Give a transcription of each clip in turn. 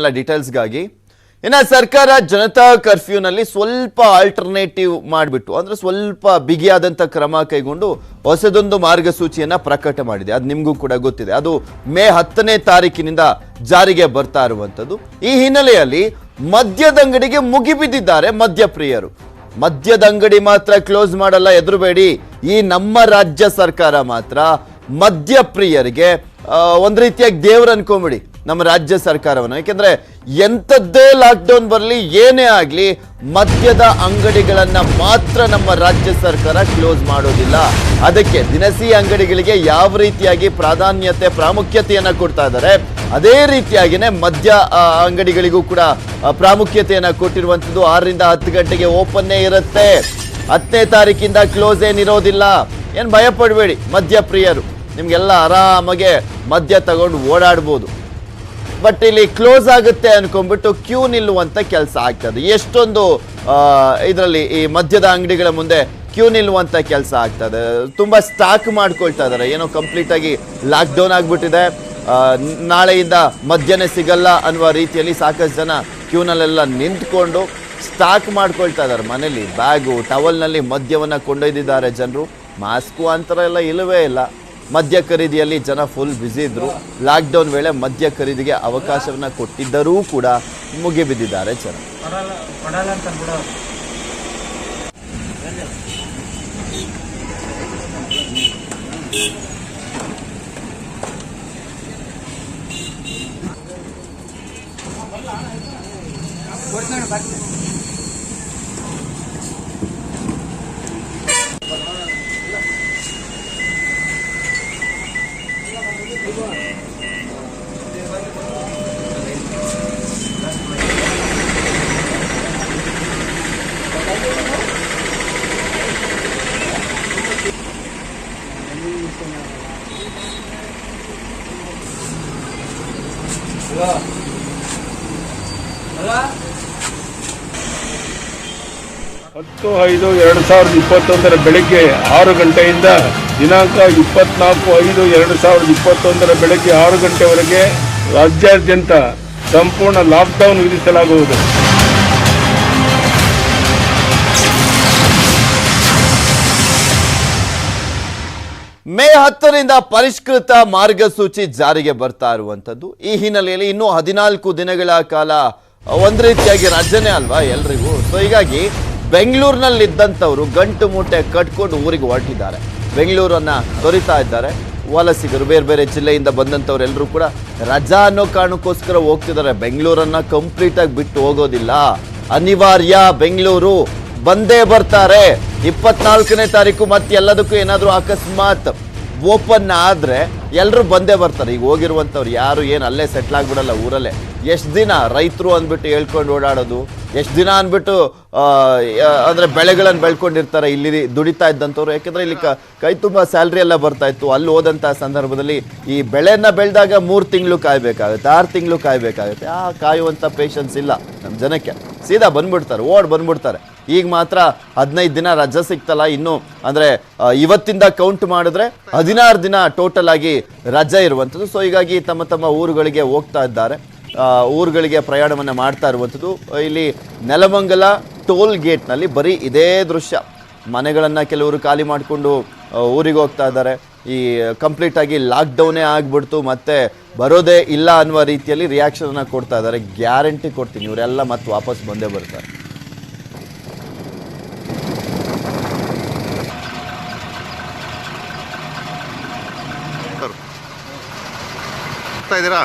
ಎಲ್ಲ ಡೀಟೇಲ್ಸ್ಗಾಗಿ ಇನ್ನು ಸರ್ಕಾರ ಜನತಾ ಕರ್ಫ್ಯೂನಲ್ಲಿ ಸ್ವಲ್ಪ ಆಲ್ಟರ್ನೇಟಿವ್ ಮಾಡಿಬಿಟ್ಟು, ಅಂದ್ರೆ ಸ್ವಲ್ಪ ಬಿಗಿಯಾದಂಥ ಕ್ರಮ ಕೈಗೊಂಡು ಹೊಸದೊಂದು ಮಾರ್ಗಸೂಚಿಯನ್ನ ಪ್ರಕಟ ಮಾಡಿದೆ. ಅದು ನಿಮಗೂ ಕೂಡ ಗೊತ್ತಿದೆ. ಅದು ಮೇ ಹತ್ತನೇ ತಾರೀಕಿನಿಂದ ಜಾರಿಗೆ ಬರ್ತಾ ಇರುವಂಥದ್ದು. ಈ ಹಿನ್ನೆಲೆಯಲ್ಲಿ ಮದ್ಯದಂಗಡಿಗೆ ಮುಗಿಬಿದ್ದಿದ್ದಾರೆ ಮದ್ಯಪ್ರಿಯರು. ಮದ್ಯದ ಅಂಗಡಿ ಮಾತ್ರ ಕ್ಲೋಸ್ ಮಾಡಲ್ಲ, ಎದುರುಬೇಡಿ. ಈ ನಮ್ಮ ರಾಜ್ಯ ಸರ್ಕಾರ ಮಾತ್ರ ಮದ್ಯಪ್ರಿಯರಿಗೆ ಒಂದ್ ರೀತಿಯಾಗಿ ದೇವ್ರು ಅನ್ಕೊಂಬಿಡಿ. ನಮ್ಮ ರಾಜ್ಯ ಸರ್ಕಾರವನ್ನು. ಯಾಕೆಂದ್ರೆ ಎಂಥದ್ದೇ ಲಾಕ್ಡೌನ್ ಬರಲಿ, ಏನೇ ಆಗಲಿ, ಮದ್ಯದ ಅಂಗಡಿಗಳನ್ನು ಮಾತ್ರ ನಮ್ಮ ರಾಜ್ಯ ಸರ್ಕಾರ ಕ್ಲೋಸ್ ಮಾಡೋದಿಲ್ಲ. ಅದಕ್ಕೆ ದಿನಸಿ ಅಂಗಡಿಗಳಿಗೆ ಯಾವ ರೀತಿಯಾಗಿ ಪ್ರಾಧಾನ್ಯತೆ, ಪ್ರಾಮುಖ್ಯತೆಯನ್ನು ಕೊಡ್ತಾ ಇದ್ದಾರೆ, ಅದೇ ರೀತಿಯಾಗಿನೇ ಮದ್ಯ ಅಂಗಡಿಗಳಿಗೂ ಕೂಡ ಪ್ರಾಮುಖ್ಯತೆಯನ್ನು ಪ್ರಾಮುಖ್ಯತೆಯನ್ನ ಕೊಟ್ಟಿರುವಂಥದ್ದು ಆರರಿಂದ ಹತ್ತು ಗಂಟೆಗೆ ಓಪನ್ನೇ ಇರುತ್ತೆ. ಹತ್ತನೇ ತಾರೀಕಿಂದ ಕ್ಲೋಸ್ ಏನಿರೋದಿಲ್ಲ ಏನು ಭಯಪಡಬೇಡಿ ಮದ್ಯ ಪ್ರಿಯರು ನಿಮಗೆಲ್ಲ ಆರಾಮಾಗೆ ಮದ್ಯ ತಗೊಂಡು ಓಡಾಡ್ಬೋದು. ಬಟ್ ಇಲ್ಲಿ ಕ್ಲೋಸ್ ಆಗುತ್ತೆ ಅನ್ಕೊಂಡ್ಬಿಟ್ಟು ಕ್ಯೂ ನಿಲ್ಲುವಂತ ಕೆಲಸ ಆಗ್ತದೆ. ಎಷ್ಟೊಂದು ಇದರಲ್ಲಿ ಈ ಮದ್ಯದ ಅಂಗಡಿಗಳ ಮುಂದೆ ಕ್ಯೂ ನಿಲ್ಲುವಂತ ಕೆಲಸ ಆಗ್ತದೆ. ತುಂಬಾ ಸ್ಟಾಕ್ ಮಾಡ್ಕೊಳ್ತಾ ಇದಾರೆ. ಏನೋ ಕಂಪ್ಲೀಟ್ ಆಗಿ ಲಾಕ್ ಡೌನ್ ಆಗ್ಬಿಟ್ಟಿದೆ ನಾಳೆಯಿಂದ ಮದ್ಯನೇ ಸಿಗಲ್ಲ ಅನ್ನುವ ರೀತಿಯಲ್ಲಿ ಸಾಕಷ್ಟು ಜನ ಕ್ಯೂನಲ್ಲೆಲ್ಲ ನಿಂತ್ಕೊಂಡು ಸ್ಟಾಕ್ ಮಾಡ್ಕೊಳ್ತಾ ಇದ್ದಾರೆ ಮನೇಲಿ ಬ್ಯಾಗು ಟವಲ್ನಲ್ಲಿ ಮದ್ಯವನ್ನು ಕೊಂಡೊಯ್ದಿದ್ದಾರೆ ಜನರು. ಮಾಸ್ಕು ಅಂತರ ಎಲ್ಲ ಇಲ್ಲವೇ ಇಲ್ಲ. ಮದ್ಯ ಖರೀದಿಯಲ್ಲಿ ಜನ ಫುಲ್ ಬ್ಯುಸಿ ಇದ್ರು. ಲಾಕ್ಡೌನ್ ವೇಳೆ ಮದ್ಯ ಖರೀದಿಗೆ ಅವಕಾಶವನ್ನ ಕೊಟ್ಟಿದ್ದರೂ ಕೂಡ ಮುಗಿಬಿದ್ದಿದ್ದಾರೆ ಜನ. ಕೊಡಲ್ಲ ಹತ್ತು ಐದು ಎರಡು ಸಾವಿರದ ಇಪ್ಪತ್ತೊಂದರ ಬೆಳಿಗ್ಗೆ ಆರು ಗಂಟೆಯಿಂದ ದಿನಾಂಕ ಇಪ್ಪತ್ನಾಲ್ಕು ಐದು ಎರಡು ಸಾವಿರದ ಇಪ್ಪತ್ತೊಂದರ ಬೆಳಗ್ಗೆ ಆರು ಗಂಟೆವರೆಗೆ ರಾಜ್ಯಾದ್ಯಂತ ಸಂಪೂರ್ಣ ಲಾಕ್ಡೌನ್ ವಿಧಿಸಲಾಗುವುದು. ಮೇ ಹತ್ತರಿಂದ ಪರಿಷ್ಕೃತ ಮಾರ್ಗಸೂಚಿ ಜಾರಿಗೆ ಬರ್ತಾ ಇರುವಂಥದ್ದು. ಈ ಹಿನ್ನೆಲೆಯಲ್ಲಿ ಇನ್ನೂ ಹದಿನಾಲ್ಕು ದಿನಗಳ ಕಾಲ ಒಂದು ರೀತಿಯಾಗಿ ರಾಜ್ಯನೇ ಅಲ್ವಾ ಎಲ್ರಿಗೂ? ಸೊ ಹೀಗಾಗಿ ಬೆಂಗಳೂರಿನಲ್ಲಿದ್ದಂಥವರು ಗಂಟು ಮೂಟೆ ಕಟ್ಕೊಂಡು ಊರಿಗೆ ಹೊರಟಿದ್ದಾರೆ. ಬೆಂಗಳೂರನ್ನ ತೊರಿತಾ ಇದ್ದಾರೆ. ವಲಸಿಗರು ಬೇರೆ ಬೇರೆ ಜಿಲ್ಲೆಯಿಂದ ಬಂದಂಥವ್ರೆಲ್ಲರೂ ಕೂಡ ರಜಾ ಅನ್ನೋ ಕಾರಣಕ್ಕೋಸ್ಕರ ಹೋಗ್ತಿದ್ದಾರೆ. ಬೆಂಗಳೂರನ್ನು ಕಂಪ್ಲೀಟಾಗಿ ಬಿಟ್ಟು ಹೋಗೋದಿಲ್ಲ. ಅನಿವಾರ್ಯ, ಬೆಂಗಳೂರು ಬಂದೇ ಬರ್ತಾರೆ. ಇಪ್ಪತ್ನಾಲ್ಕನೇ ತಾರೀಕು ಮತ್ತೆ ಎಲ್ಲದಕ್ಕೂ ಏನಾದರೂ ಅಕಸ್ಮಾತ್ ಓಪನ್ ಆದರೆ ಎಲ್ಲರೂ ಬಂದೇ ಬರ್ತಾರೆ. ಈಗ ಹೋಗಿರುವಂಥವ್ರು ಯಾರು ಏನು ಅಲ್ಲೇ ಸೆಟ್ಲ್ ಆಗಿಬಿಡಲ್ಲ ಊರಲ್ಲೇ. ಎಷ್ಟು ದಿನ ರೈತರು ಅಂದ್ಬಿಟ್ಟು ಹೇಳ್ಕೊಂಡು ಓಡಾಡೋದು? ಎಷ್ಟು ದಿನ ಅಂದ್ಬಿಟ್ಟು ಅಂದರೆ ಬೆಳೆಗಳನ್ನು ಬೆಳ್ಕೊಂಡಿರ್ತಾರೆ ಇಲ್ಲಿ ದುಡಿತಾ ಇದ್ದಂಥವ್ರು. ಯಾಕೆಂದರೆ ಇಲ್ಲಿ ಕ- ತುಂಬ ಸ್ಯಾಲ್ರಿ ಎಲ್ಲ ಬರ್ತಾ ಇತ್ತು. ಅಲ್ಲಿ ಹೋದಂಥ ಸಂದರ್ಭದಲ್ಲಿ ಈ ಬೆಳೆಯನ್ನು ಬೆಳೆದಾಗ ಮೂರು ತಿಂಗಳು ಕಾಯಬೇಕಾಗುತ್ತೆ, ಆರು ತಿಂಗಳು ಕಾಯಬೇಕಾಗುತ್ತೆ. ಆ ಕಾಯುವಂಥ ಪೇಷನ್ಸ್ ಇಲ್ಲ ನಮ್ಮ ಜನಕ್ಕೆ. ಸೀದಾ ಬಂದ್ಬಿಡ್ತಾರೆ, ಓಡ್ ಬಂದ್ಬಿಡ್ತಾರೆ. ಈಗ ಮಾತ್ರ ಹದಿನೈದು ದಿನ ರಜೆ ಸಿಗ್ತಲ್ಲ ಇನ್ನು ಅಂದರೆ ಇವತ್ತಿಂದ ಕೌಂಟ್ ಮಾಡಿದ್ರೆ ಹದಿನಾರು ದಿನ ಟೋಟಲ್ ಆಗಿ ರಜೆ ಇರುವಂಥದ್ದು. ಸೊ ಹೀಗಾಗಿ ತಮ್ಮ ತಮ್ಮ ಊರುಗಳಿಗೆ ಹೋಗ್ತಾ ಇದ್ದಾರೆ. ಊರುಗಳಿಗೆ ಪ್ರಯಾಣವನ್ನು ಮಾಡ್ತಾ ಇರುವಂಥದ್ದು. ಇಲ್ಲಿ ನೆಲಮಂಗಲ ಟೋಲ್ ಗೇಟ್ನಲ್ಲಿ ಬರೀ ಇದೇ ದೃಶ್ಯ. ಮನೆಗಳನ್ನು ಕೆಲವರು ಖಾಲಿ ಮಾಡಿಕೊಂಡು ಊರಿಗೆ ಹೋಗ್ತಾ ಇದ್ದಾರೆ. ಈ ಕಂಪ್ಲೀಟಾಗಿ ಲಾಕ್ಡೌನೇ ಆಗಿಬಿಡ್ತು, ಮತ್ತೆ ಬರೋದೇ ಇಲ್ಲ ಅನ್ನುವ ರೀತಿಯಲ್ಲಿ ರಿಯಾಕ್ಷನನ್ನು ಕೊಡ್ತಾ ಇದ್ದಾರೆ. ಗ್ಯಾರಂಟಿ ಕೊಡ್ತೀನಿ, ಇವರೆಲ್ಲ ಮತ್ತೆ ವಾಪಸ್ ಬಂದೇ ಬರ್ತಾರೆ. ಇದ್ದೀರಾ?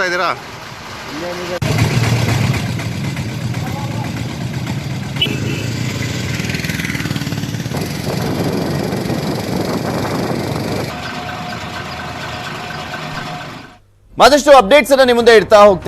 ಹೋಗ್ತಾ ಇದ್ದೀರಾ? ಮತ್ತಷ್ಟು ಅಪ್ಡೇಟ್ಸ್ ಅನ್ನ ನಿಮ್ಮ ಮುಂದೆ ಇಡ್ತಾ ಹೋಗ್ತೀನಿ.